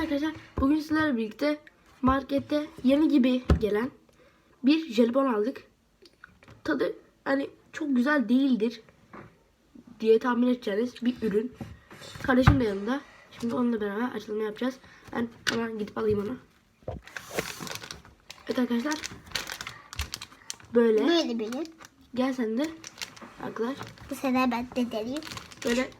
arkadaşlar bugün sizlerle birlikte markette yeni gibi gelen bir jelibon aldık. Tadı hani çok güzel değildir diye tahmin edeceğiniz bir ürün. Kardeşim de yanında. Şimdi onunla beraber açılımı yapacağız. Ben hemen gidip alayım onu. Evet arkadaşlar. Böyle. Böyle benim. Gel sen de. Arkadaş. Bu sefer ben de deneyeyim. Böyle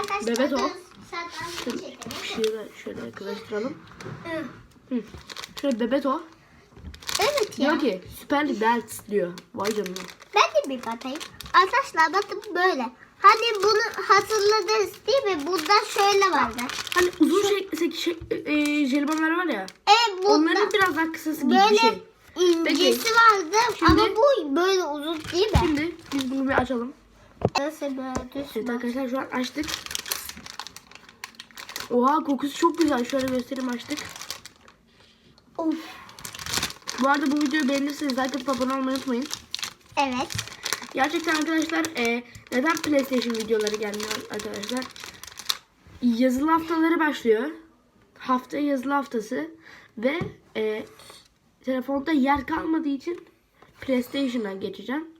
Arkadaşlar Bebek o. Sen şöyle, çekelim. şöyle, karıştıralım. Hı. Hı. Şöyle bebet o. Evet ya. Diyor ki süper belt diyor. Vay canına. Ben de bir bakayım. Arkadaşlar bakın böyle. Hani bunu hatırladınız değil mi? Bunda şöyle vardı. Hani uzun şey, şey, şey e, jelibonlar var ya. E bunda Onların biraz daha kısası gibi böyle bir şey. incesi vardı Şimdi- ama bu böyle uzun değil mi? Şimdi biz bunu bir açalım. Nasıl böyle Evet düz mü? arkadaşlar şu an açtık. Oha kokusu çok güzel. Şöyle göstereyim açtık. Of. Bu arada bu videoyu beğenirseniz like atıp abone olmayı unutmayın. Evet. Gerçekten arkadaşlar e, neden PlayStation videoları gelmiyor arkadaşlar? Yazılı haftaları başlıyor. Hafta yazılı haftası ve e, telefonda yer kalmadığı için PlayStation'a geçeceğim.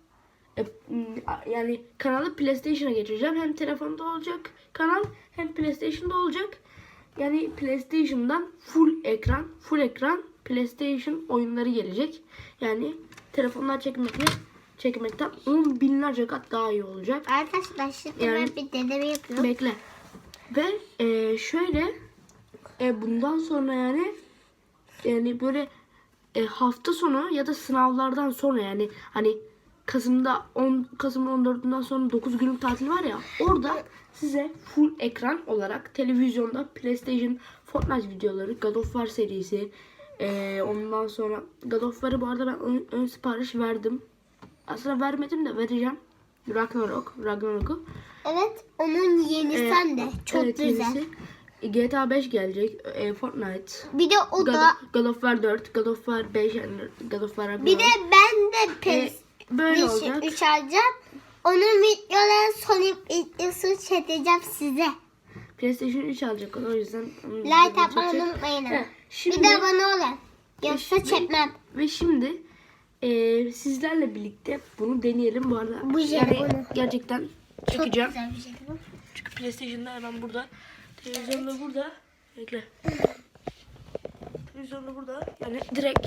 E, m, a- yani kanalı PlayStation'a geçeceğim. Hem telefonda olacak kanal hem PlayStation'da olacak. Yani PlayStation'dan full ekran, full ekran PlayStation oyunları gelecek. Yani telefondan çekmekle çekmekten 10 binlerce kat daha iyi olacak. Arkadaşlar şimdi Yani- ben bir deneme yapıyorum. Bekle. Ve e, şöyle e, bundan sonra yani yani böyle e, hafta sonu ya da sınavlardan sonra yani hani Kasım'da 10 Kasım'ın 14'ünden sonra 9 günlük tatil var ya orada size full ekran olarak televizyonda PlayStation Fortnite videoları, God of War serisi e, ondan sonra God of War'ı bu arada ben ön, ön sipariş verdim. Aslında vermedim de vereceğim. Ragnarok, Ragnarok'u. Evet onun yenisen de çok Evet, güzel. yenisi. GTA 5 gelecek. E, Fortnite. Bir de o God, da God of War 4, God of War 5, yani God of War Ragnarok. bir de ben de E, pes böyle olacak. 3 alacağım. Onun videoları son videosunu çekeceğim size. PlayStation 3 alacak o yüzden. Like atmayı unutmayın. Evet. Şimdi, Bir de abone olun. Yoksa çekmem. Ve şimdi e, sizlerle birlikte bunu deneyelim. Bu arada Bu yani gerçekten Çok çekeceğim. güzel bir şey. Çünkü PlayStation'da hemen burada. Televizyonda burada. Bekle. Televizyonda burada. Yani direkt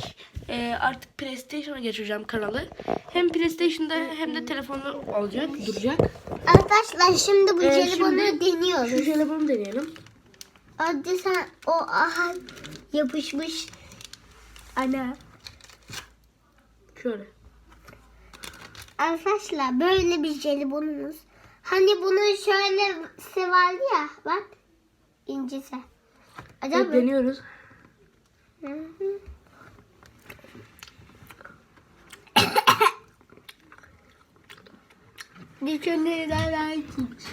e, artık PlayStation'a geçeceğim kanalı. Hem PlayStation'da hem de telefonda olacak, duracak. Arkadaşlar şimdi bu Ee, jelibonu şimdi deniyoruz. Şu jelibonu deneyelim. Hadi sen o aha yapışmış. Ana. Şöyle. Arkadaşlar böyle bir jelibonumuz. Hani bunun şöylesi vardı ya bak. İncisi. Acaba Evet, deniyoruz. Hı. Dikenlerden rahatsız.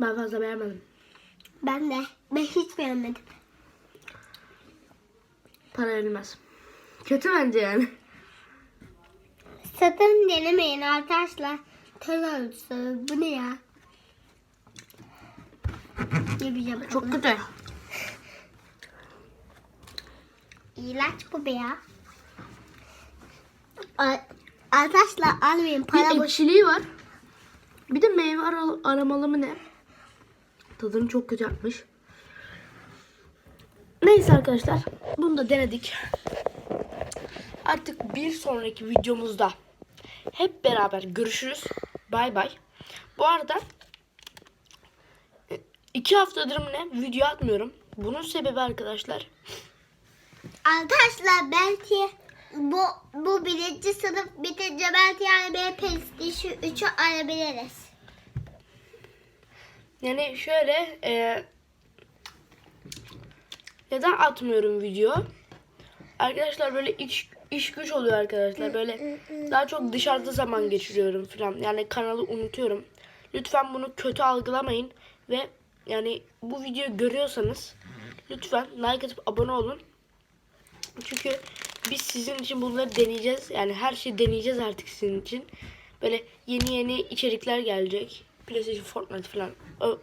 Ben fazla beğenmedim. Ben de. Ben hiç beğenmedim. Para verilmez. Kötü bence yani. Sakın denemeyin arkadaşlar. Terörist. Bu ne ya? Yapacağım. Çok kötü. İlaç bu be ya. A- Arkadaşlar almayın para Bir boş. ekşiliği var. Bir de meyve ara- aramalı mı ne? Tadını çok kötü yapmış. Neyse arkadaşlar. Bunu da denedik. Artık bir sonraki videomuzda hep beraber görüşürüz. Bay bay. Bu arada e, iki haftadır mı ne video atmıyorum. Bunun sebebi arkadaşlar Arkadaşlar belki bu bu birinci sınıf bitince belki yani bir PlayStation 3'ü alabiliriz. Yani şöyle e, neden atmıyorum video? Arkadaşlar böyle iş, iş güç oluyor arkadaşlar. Böyle daha çok dışarıda zaman geçiriyorum falan. Yani kanalı unutuyorum. Lütfen bunu kötü algılamayın ve yani bu videoyu görüyorsanız lütfen like atıp abone olun. Çünkü biz sizin için bunları deneyeceğiz. Yani her şeyi deneyeceğiz artık sizin için. Böyle yeni yeni içerikler gelecek. PlayStation, Fortnite falan.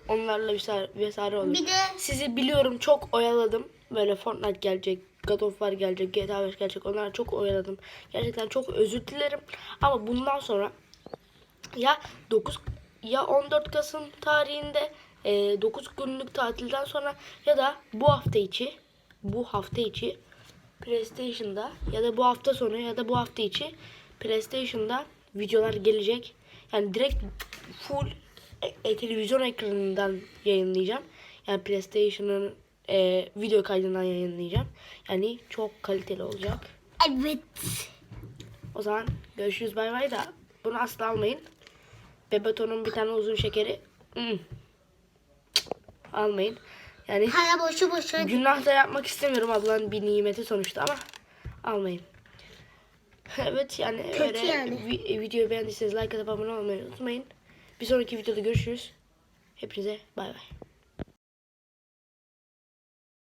Onlarla vesaire, vesaire olur. Bir de Sizi biliyorum çok oyaladım. Böyle Fortnite gelecek, God of War gelecek, GTA 5 gelecek. Onları çok oyaladım. Gerçekten çok özür dilerim. Ama bundan sonra ya 9 ya 14 Kasım tarihinde e, 9 günlük tatilden sonra ya da bu hafta içi bu hafta içi PlayStation'da ya da bu hafta sonu ya da bu hafta içi PlayStation'da videolar gelecek. Yani direkt full e, e, televizyon ekranından yayınlayacağım. Yani PlayStation'ın e, video kaydından yayınlayacağım. Yani çok kaliteli olacak. evet. O zaman görüşürüz bay bay da bunu asla almayın. Bebeton'un bir tane uzun şekeri hmm, almayın. Yani Para boşu boşuna günah da yapmak istemiyorum ablanın bir nimeti sonuçta ama almayın. evet yani Kötü öyle yani. vi- videoyu beğendiyseniz like atıp abone olmayı unutmayın. Bir sonraki videoda görüşürüz. Hepinize bay bay.